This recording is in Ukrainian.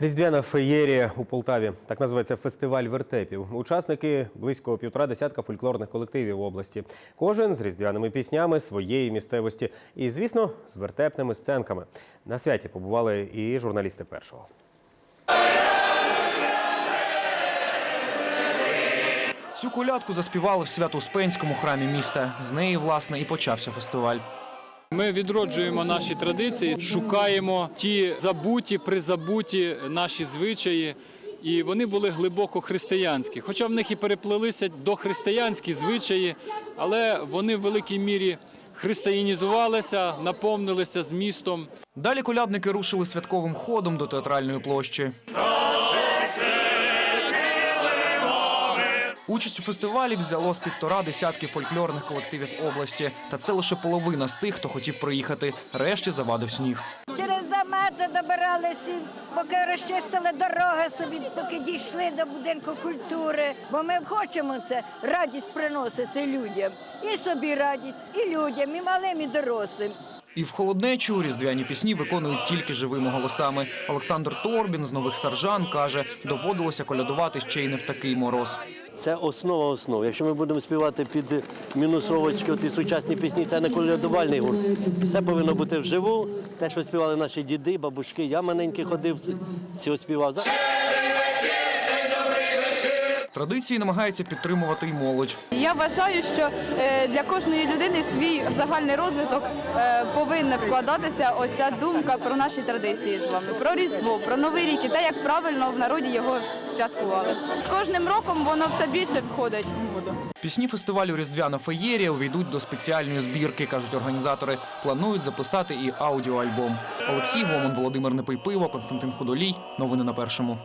Різдвяна феєрія у Полтаві. Так називається фестиваль вертепів. Учасники близько півтора десятка фольклорних колективів області. Кожен з різдвяними піснями своєї місцевості і, звісно, з вертепними сценками. На святі побували і журналісти першого. Цю колядку заспівали в Свято-Успенському храмі міста. З неї, власне, і почався фестиваль. Ми відроджуємо наші традиції, шукаємо ті забуті, призабуті наші звичаї. І вони були глибоко християнські. Хоча в них і переплелися дохристиянські звичаї, але вони в великій мірі християнізувалися, наповнилися змістом. Далі колядники рушили святковим ходом до театральної площі. Участь у фестивалі взяло з півтора десятки фольклорних колективів області. Та це лише половина з тих, хто хотів приїхати. Решті завадив сніг. Через замети добиралися, поки розчистили дороги собі, поки дійшли до будинку культури. Бо ми хочемо це радість приносити людям. І собі радість, і людям, і малим, і дорослим. І в холоднечу різдвяні пісні виконують тільки живими голосами. Олександр Торбін з нових саржан каже, доводилося колядувати ще й не в такий мороз. Це основа основ. Якщо ми будемо співати під мінусовочки, ті сучасні пісні, це не колядувальний гурт. Все повинно бути вживу. Те, що співали наші діди, бабушки, я маленький ходив, цього співав. Традиції намагається підтримувати й молодь. Я вважаю, що е, для кожної людини в свій загальний розвиток е, повинна вкладатися оця думка про наші традиції з вами, про Різдво, про Новий рік і те, як правильно в народі його святкували. З кожним роком воно все більше входить в моду. Пісні фестивалю Різдвяна феєрія увійдуть до спеціальної збірки, кажуть організатори. Планують записати і аудіоальбом. Олексій Гомон, Володимир Непийпиво, Константин Худолій. Новини на першому.